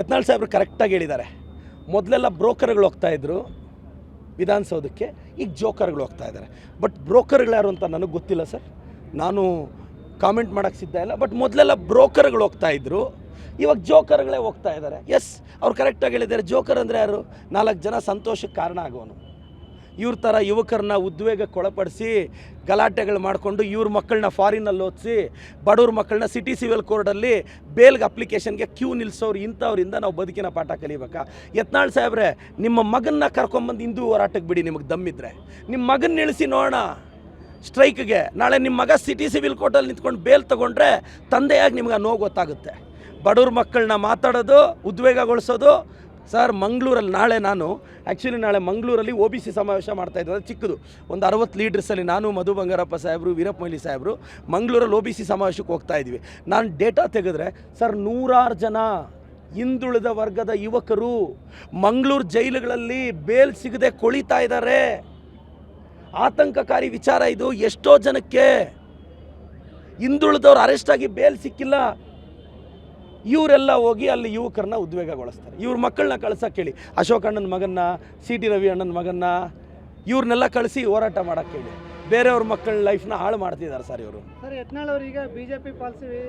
ಯತ್ನಾಳ್ ಸಾಹೇಬ್ರು ಕರೆಕ್ಟಾಗಿ ಹೇಳಿದ್ದಾರೆ. ಮೊದಲೆಲ್ಲ ಬ್ರೋಕರ್ಗಳು ಹೋಗ್ತಾ ಇದ್ರು ವಿಧಾನಸೌಧಕ್ಕೆ, ಈಗ ಜೋಕರ್ಗಳು ಹೋಗ್ತಾ ಇದ್ದಾರೆ. ಬಟ್ ಬ್ರೋಕರ್ಗಳು ಯಾರು ಅಂತ ನನಗೆ ಗೊತ್ತಿಲ್ಲ ಸರ್. ನಾನು ಕಾಮೆಂಟ್ ಮಾಡೋಕ್ಕೆ ಸಿದ್ಧ ಇಲ್ಲ. ಬಟ್ ಮೊದಲೆಲ್ಲ ಬ್ರೋಕರ್ಗಳು ಹೋಗ್ತಾ ಇದ್ರು. ಇವಾಗ ಜೋಕರ್ಗಳೇ ಹೋಗ್ತಾ ಇದ್ದಾರೆ. ಎಸ್, ಅವ್ರು ಕರೆಕ್ಟಾಗಿ ಹೇಳಿದ್ದಾರೆ. ಜೋಕರ್ ಅಂದರೆ ಯಾರು? ನಾಲ್ಕು ಜನ ಸಂತೋಷಕ್ಕೆ ಕಾರಣ ಆಗೋನು. ಇವ್ರ ಥರ ಯುವಕರನ್ನ ಉದ್ವೇಗಕ್ಕೊಳಪಡಿಸಿ ಗಲಾಟೆಗಳು ಮಾಡಿಕೊಂಡು ಇವ್ರ ಮಕ್ಕಳನ್ನ ಫಾರಿನಲ್ಲಿ ಓದಿಸಿ, ಬಡವ್ರ ಮಕ್ಕಳನ್ನ ಸಿಟಿ ಸಿವಿಲ್ ಕೋರ್ಟಲ್ಲಿ ಬೇಲ್ಗೆ ಅಪ್ಲಿಕೇಶನ್ಗೆ ಕ್ಯೂ ನಿಲ್ಲಿಸೋರು ಇಂಥವ್ರಿಂದ ನಾವು ಬದುಕಿನ ಪಾಠ ಕಲಿಬೇಕಾ. ಯತ್ನಾಳ್ ಸಾಹೇಬ್ರೆ, ನಿಮ್ಮ ಮಗನ್ನ ಕರ್ಕೊಂಬಂದು ಹಿಂದೂ ಹೋರಾಟಕ್ಕೆ ಬಿಡಿ ನಿಮಗೆ ದಮ್ಮಿದ್ರೆ ನಿಮ್ಮ ಮಗನ್ನ ಇಳಿಸಿ ನೋಡೋಣ. ಸ್ಟ್ರೈಕ್ಗೆ ನಾಳೆ ನಿಮ್ಮ ಮಗ ಸಿಟಿ ಸಿವಿಲ್ ಕೋರ್ಟಲ್ಲಿ ನಿಂತ್ಕೊಂಡು ಬೇಲ್ ತೊಗೊಂಡ್ರೆ ತಂದೆಯಾಗಿ ನಿಮ್ಗೆ ನೋವು ಗೊತ್ತಾಗುತ್ತೆ. ಬಡವ್ರ ಮಕ್ಕಳನ್ನ ಮಾತಾಡೋದು, ಉದ್ವೇಗಗೊಳಿಸೋದು ಸರ್, ಮಂಗಳೂರಲ್ಲಿ ನಾಳೆ ನಾನು ಆ್ಯಕ್ಚುಲಿ ನಾಳೆ ಮಂಗಳೂರಲ್ಲಿ ಒ ಬಿ ಸಿ ಸಮಾವೇಶ ಮಾಡ್ತಾ ಇದ್ದೆ. ಚಿಕ್ಕದು. ಒಂದು ಅರವತ್ತು ಲೀಡರ್ಸಲ್ಲಿ ನಾನು, ಮಧು ಬಂಗಾರಪ್ಪ ಸಾಹೇಬರು, ವೀರಪ್ಪ ಮೊಯ್ಲಿ ಸಾಹೇಬರು, ಮಂಗಳೂರಲ್ಲಿ ಒ ಬಿ ಸಿ ಸಮಾವೇಶಕ್ಕೆ ಹೋಗ್ತಾ ಇದ್ವಿ. ನಾನು ಡೇಟಾ ತೆಗೆದ್ರೆ, ಸರ್, ನೂರಾರು ಜನ ಹಿಂದುಳಿದ ವರ್ಗದ ಯುವಕರು ಮಂಗಳೂರು ಜೈಲುಗಳಲ್ಲಿ ಬೇಲ್ ಸಿಗದೆ ಕೊಳಿತಾ ಇದ್ದಾರೆ. ಆತಂಕಕಾರಿ ವಿಚಾರ ಇದು. ಎಷ್ಟೋ ಜನಕ್ಕೆ ಹಿಂದುಳಿದವ್ರು ಅರೆಸ್ಟ್ ಆಗಿ ಬೇಲ್ ಸಿಕ್ಕಿಲ್ಲ. ಇವರೆಲ್ಲ ಹೋಗಿ ಅಲ್ಲಿ ಯುವಕರನ್ನ ಉದ್ವೇಗಗೊಳಿಸ್ತಾರೆ. ಇವ್ರ ಮಕ್ಕಳನ್ನ ಕಳ್ಸಕ್ಕೆ ಹೇಳಿ. ಅಶೋಕ್ ಅಣ್ಣನ ಮಗನ್ನ, ಸಿ ಟಿ ರವಿ ಅಣ್ಣನ ಮಗನ್ನ ಇವ್ರನ್ನೆಲ್ಲ ಕಳಿಸಿ ಹೋರಾಟ ಮಾಡೋಕ್ಕೆ ಹೇಳಿ. ಬೇರೆಯವ್ರ ಮಕ್ಕಳ ಲೈಫ್ನ ಹಾಳು ಮಾಡ್ತಿದ್ದಾರೆ ಸರ್ ಇವರು. ಸರ್, ಯತ್ನಾಳ್ ಈಗ ಪಿ ಪಾಲಿಸಿ